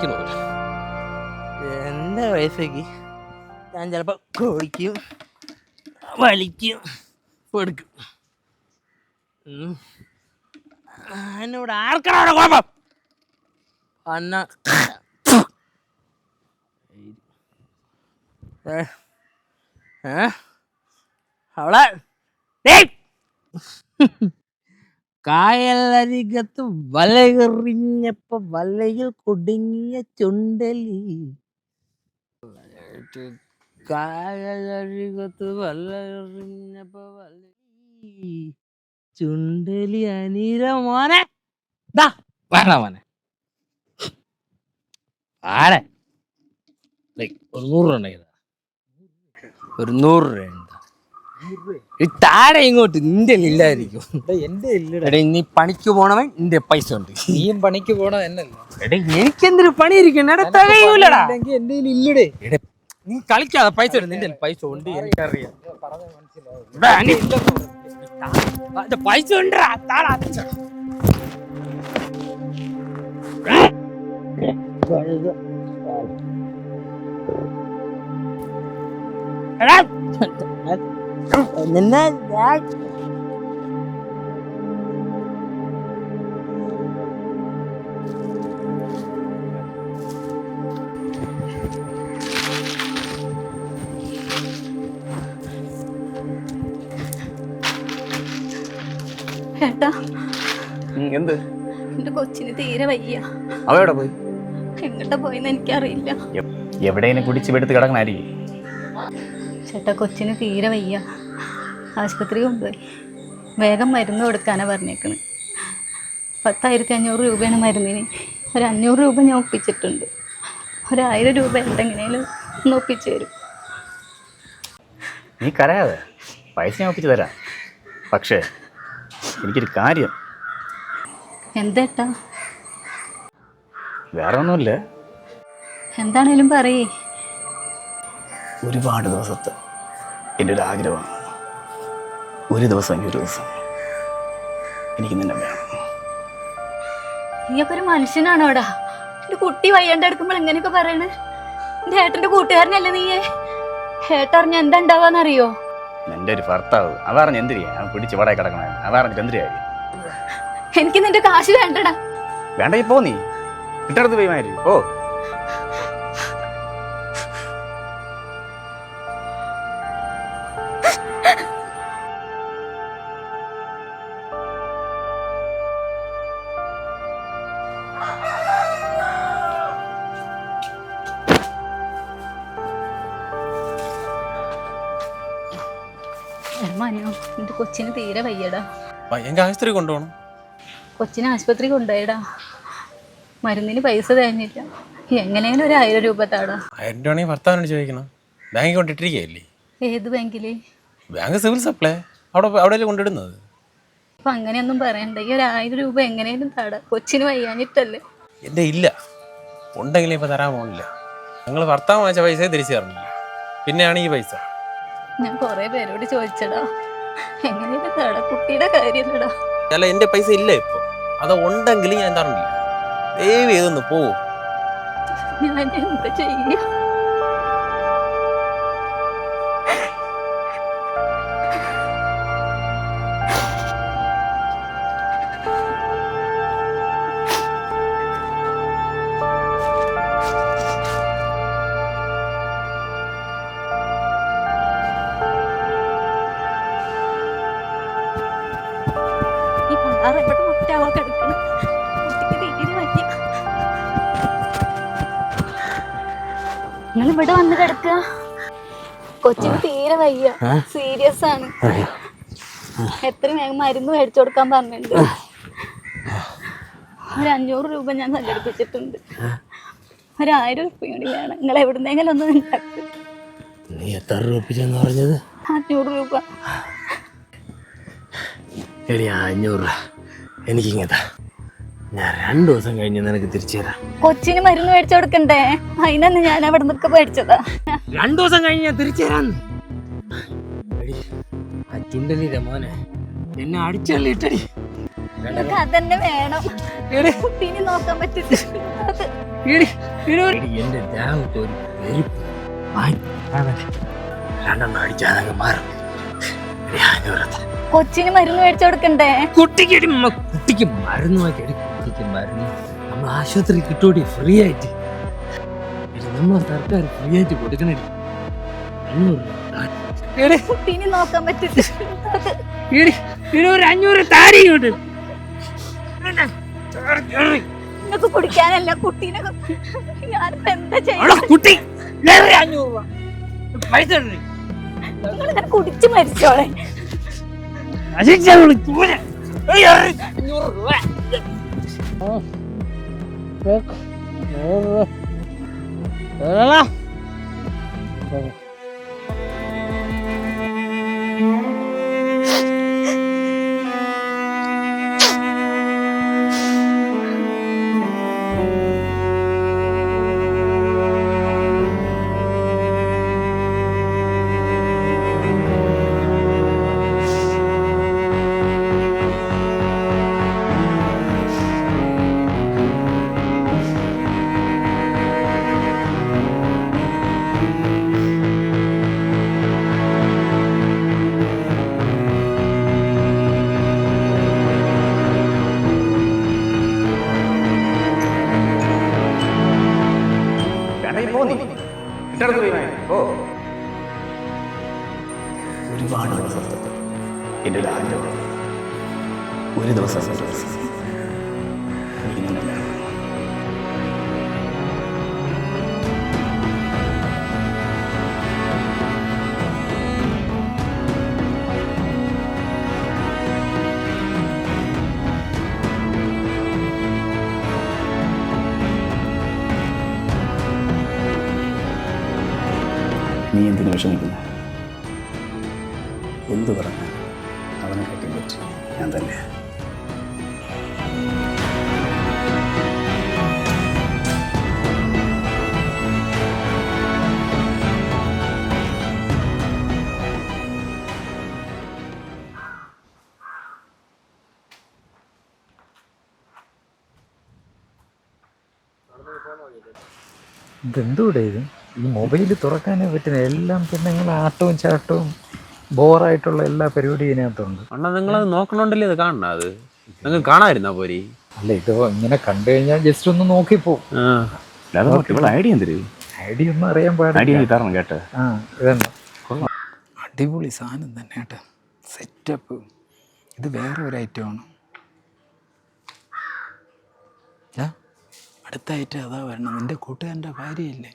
കുടിക്കണോ എന്റെ വയസ്സേക്ക് ഞാൻ ചിലപ്പോൾ കുടിക്കും വലിക്കും എടുക്കും. എന്നോട് ആർക്കാണ് കുഴപ്പം അന്ന? അവളെ! കായലരികത്ത് വലയെറിഞ്ഞപ്പോ വലയിൽ കുടുങ്ങിയ ചുണ്ടലി. കായലരികത്ത് വലയെറിഞ്ഞപ്പോ വല ചുണ്ടലി അനീര മോനെ. ദാ വേണ മോനെ. ആരെ ഒരു നൂറ് രൂപ. ഒരു നൂറ് രൂപ താഴെ ഇങ്ങോട്ട് നിന്റെ ഇല്ലായിരിക്കും എന്റെ ഇല്ലട. നീ പണിക്ക് പോണവൻ നിന്റെ പൈസ ഉണ്ട്. നീയും പണിക്ക് പോണ എന്നല്ല. എടേ എനിക്കെന്തൊരു പണി ഇരിക്കണം? എടാ തികയൂലടാ. എന്റെ ഇല്ലടേ. എടേ നീ കളിക്കാതെ പൈസ ഉണ്ട് നിന്റെ പൈസ ഉണ്ട് എനിക്കറിയാം. എടാ, നീ- ആ, ഇത് പൈസ ഉണ്ടടാ. താടാ എടാ നിന്നെ ഞാൻ ഏട്ടാ എന്ത്? എന്റെ കൊച്ചിന് തീരെ വയ്യ. അവയുടെ പോയി? എങ്ങോട്ടാ പോയെന്ന് എനിക്കറിയില്ല. എവിടെയെങ്കിലും കുടിച്ച് വെടുത്ത് കിടക്കണായിരിക്കും. ചേട്ടാ കൊച്ചിന് തീരെ വയ്യ. ആശുപത്രി കൊണ്ടുപോയി. വേഗം മരുന്ന് കൊടുക്കാനാണ് പറഞ്ഞേക്കുന്നത് പത്തായിരത്തി അഞ്ഞൂറ് രൂപയാണ് മരുന്നിന്. ഒരു അഞ്ഞൂറ് രൂപ ഞാൻ ഒപ്പിച്ചിട്ടുണ്ട്. ഒരായിരം രൂപ എന്തെങ്കിലും ഒന്ന് ഒപ്പിച്ചു തരും. നീ കരയാതെ പൈസ ഞാൻ ഒപ്പിച്ച് തരാം. പക്ഷേ എനിക്കൊരു കാര്യം. എന്തേട്ടാ വേറെ ഒന്നുമില്ല എന്താണേലും പറയേ. ഒരുപാട് ദിവസത്തെ എന്റെ ഒരു ആഗ്രഹമാണ് ഒരു ദിവസം എങ്കിൽ ഒരു ദിവസം എനിക്ക് നിന്നെ വേണം. നീയൊക്കെ ഒരു മനുഷ്യനാണോടാ എന്റെ കുട്ടി വയ്യാണ്ട് എടുക്കുമ്പോൾ എങ്ങനെയൊക്കെ പറയണേ? എന്റെ ഏട്ടന്റെ കൂട്ടുകാരനല്ലേ നീയെ? ഏട്ടറിഞ്ഞ എന്താ ഉണ്ടാവാന്നറിയോ എന്റെ ഒരു ഭർത്താവ്. അവറിഞ്ഞ് എന്തിരിയാ പിടിച്ച് വടയെ കിടക്കണേ അവറിഞ്ഞിട്ട് എന്തിരിയായി എനിക്ക് നിന്റെ കാശ് വേണ്ടടാ. വേണ്ടെങ്കിൽ പോ നീ. കിട്ടടുത്ത് പോയി മാരി ഓ മനോ എന്റെ കൊച്ചിന് തീരെ വയ്യടാ. എനിക്ക് ആശുപത്രി കൊണ്ടുപോകണം. കൊച്ചിനെ ആശുപത്രി കൊണ്ടുപോയടാ. മരുന്നിന് പൈസ തേഞ്ഞില്ല എങ്ങനെയാലും ഒരു ആയിരം രൂപ താടാ. ആയിരം രൂപ ആണെങ്കിൽ ഭർത്താവിനോട് ചോദിക്കണം. ബാങ്കിൽ കൊണ്ടിട്ടിരിക്കുകയല്ലേ? ഏത് ബാങ്കിൽ? Bank civil supply. അവിടെ അവിടെ കൊണ്ടിടുന്നത് അപ്പൊ അങ്ങനെയൊന്നും പറയണ്ട ഈ ഒരു ആയിരം രൂപ എങ്ങനെയാലും തട. കൊച്ചിന് വയ്യാഞ്ഞിട്ടല്ലേ? എന്റെ ഇല്ല. ഉണ്ടെങ്കിലും ഇപ്പം തരാൻ പോണില്ല. ഞങ്ങൾ ഭർത്താവ് വാങ്ങിച്ച പൈസ തിരിച്ചു തരണില്ല. പിന്നെയാണ് ഈ പൈസ. ഞാൻ കൊറേ പേരോട് ചോദിച്ചടാ. എങ്ങനെയാ താടാ കുട്ടിയുടെ കാര്യല്ലടാ. അല്ല എന്റെ പൈസ ഇല്ല ഇപ്പോൾ അത് ഉണ്ടെങ്കിൽ ഞാൻ തരണില്ല. ദയവ് ചെയ്തൊന്ന് പോവും. ഞാൻ എന്താ ചെയ്യാ? നിങ്ങൾ ഇവിടെ വന്ന് കിടക്കുക. കൊച്ചിന് തീരെ വയ്യ. സീരിയസ് ആണ്. എത്ര വേഗം മരുന്ന് മേടിച്ചു കൊടുക്കാൻ പറഞ്ഞിട്ടുണ്ട്. ഒരു അഞ്ഞൂറ് രൂപ ഞാൻ സംഘടിപ്പിച്ചിട്ടുണ്ട്. ഒരായിരം കൂടി വേണം. നിങ്ങൾ എവിടുന്നെങ്കിലും ഒന്ന് നീ എത്ര രൂപ പറഞ്ഞത്? അഞ്ഞൂറ് രൂപ. എടി അഞ്ഞൂറ് എനിക്കിങ്ങത്താ ഞാൻ രണ്ടു ദിവസം കഴിഞ്ഞ് നിനക്ക് തിരിച്ചു തരാം കൊച്ചിന് മരുന്ന് മേടിച്ചു കൊടുക്കണ്ടേ? അതിനാണ് ഞാൻ അവിടെ നിന്നൊക്കെ മേടിച്ചതാ. രണ്ടു ദിവസം കഴിഞ്ഞ് ഞാൻ തിരിച്ചു തരാന്ന് ആ ചുണ്ടലിന്റെ മോനെ? എന്നെ അടിച്ചള്ളിട്ടടി അതന്നെ വേണം. കുട്ടീനെ നോക്കാൻ പറ്റില്ല. എന്റെ ദേഹത്ത് ഒരു പെരുപ്പ് രണ്ടെണ്ണം അടിച്ചാൽ മാറും. കൊച്ചിന് മരുന്ന് മേടിച്ചു കൊടുക്കണ്ടേ? കുട്ടിക്ക് കുട്ടിക്ക് മരുന്ന് വാങ്ങി മരുന്ന് നമ്മൾ ആശുപത്രി കിട്ടൂടി ഫ്രീ ആയിട്ട്. നമ്മളെ സർക്കാർ ഫ്രീ ആയിട്ട് കൊടുക്കണേ അഞ്ഞൂറ് രൂപ. കുട്ടീനെ നോക്കാൻ പറ്റില്ല. ഒരു അഞ്ഞൂറ് നിങ്ങൾക്ക് കുടിക്കാനല്ല കുട്ടീനെ ഞാനിപ്പോ എന്താ കുട്ടി? അഞ്ഞൂറ് രൂപ. പൈസ കുടിച്ച് മരിച്ചോളെ. അശിക്ഷ വിളിച്ചു Of. Bak. Yürü. Yürü lan. Yürü. ഒരുപാട് ദിവസത്തെ എന്റെ ഒരു ഒരു ദിവസം നീ എന്തിനു വിഷമിക്കുന്നു? എന്തു പറഞ്ഞാൽ അവനെ കെട്ടി പറ്റി ഞാൻ തന്നെ. ഇതെന്തൂടെ ഇത്? ഈ മൊബൈൽ തുറക്കാനേ പറ്റുന്ന എല്ലാം പിന്നെ നിങ്ങൾ ആട്ടവും ചാട്ടവും ബോറായിട്ടുള്ള എല്ലാ പരിപാടിയും ഇതിനകത്തുണ്ട്. അണ്ണാ നിങ്ങൾ അത് നോക്കണോണ്ടല്ലേ ഇത് കാണണ അത്? നിങ്ങൾ കാണാതിരുന്നാ പോരി? അല്ല ഇത് ഇങ്ങനെ കണ്ടു കഴിഞ്ഞാൽ ജസ്റ്റ് ഒന്ന് നോക്കി അല്ലാതെ നോക്ക്, ഇവളെ ഐഡിയ എന്തിര്? ഐഡിയ ഒന്നും അറിയാൻ പാടില്ല. കേട്ടോ. ആ ഇതന്നെ. അടിപൊളി സാധനം തന്നെ കേട്ടോ. സെറ്റപ്പ് ഇത് വേറെ ഒരു ഐറ്റമാണ് ആണ്. അടുത്ത ഐറ്റം അതാ വരണം. നിന്റെ കൂട്ടുകാരന്റെ ഭാര്യയില്ലേ?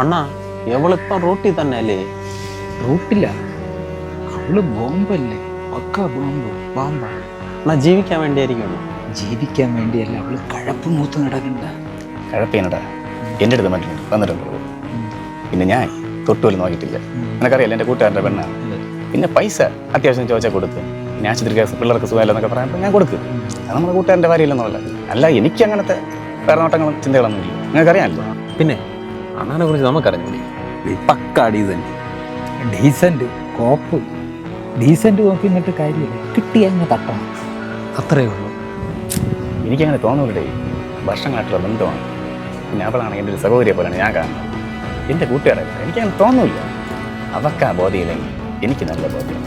അണ്ണാ എവളിപ്പം റോട്ടി തന്നെ അല്ലേ റൂട്ടില്ല അവൾ ബോംബല്ലേ? പക്ക ബോംബ് ബോംബാ. അണ്ണാ ജീവിക്കാൻ വേണ്ടിയായിരിക്കും അണ്ണാ. ജീവിക്കാൻ വേണ്ടിയല്ല അവൾ കഴപ്പ് മൂത്ത് നടക്കണ്ട. കഴപ്പേനടാ എന്റെ അടുത്ത് മറ്റുണ്ട് വന്നിട്ടുള്ളൂ പിന്നെ ഞാൻ തൊട്ടുപോലും നോക്കിയിട്ടില്ല. നിനക്കറിയാലോ എന്റെ കൂട്ടുകാരന്റെ പെണ്ണാണ് പിന്നെ പൈസ അത്യാവശ്യം ചോദിച്ചാൽ കൊടുത്ത് ഞാൻ ആശുപത്രി കേസ് പിള്ളേർക്ക് സുഖമില്ലെന്നൊക്കെ പറയുമ്പോൾ ഞാൻ കൊടുക്കും. അത് നമ്മുടെ കൂട്ടുകാരന്റെ കാര്യമില്ലെന്നല്ല അല്ല എനിക്ക് അങ്ങനത്തെ വേറെ നോട്ടങ്ങളും ചിന്തകളൊന്നും ഇല്ല. നിങ്ങൾക്കറിയാമല്ലോ. പിന്നെ? അണ്ണാനെ കുറിച്ച് നമുക്കറിഞ്ഞൂടി? പക്ക ഡീസൻ ഡീസന്റ് കോപ്പ്. ഡീസന്റ് നോക്കി നിന്നിട്ട് കാര്യമില്ല. കിട്ടി അങ്ങ് തട്ടണം. അത്രേ ഉള്ളൂ. എനിക്കങ്ങനെ തോന്നുന്നില്ലേ വർഷങ്ങളായിട്ടുള്ള ബന്ധമാണ്. പിന്നെ അവളാണെങ്കിൽ എന്റെ ഒരു സഹോദരിയെ പോലെയാണ് ഞാൻ കാണുന്നത്. എന്റെ കൂട്ടുകാരല്ല എനിക്കങ്ങനെ തോന്നുന്നില്ല അവർക്ക് ആ ബോധ്യമില്ലെങ്കിൽ എനിക്ക് നല്ല ബോധ്യം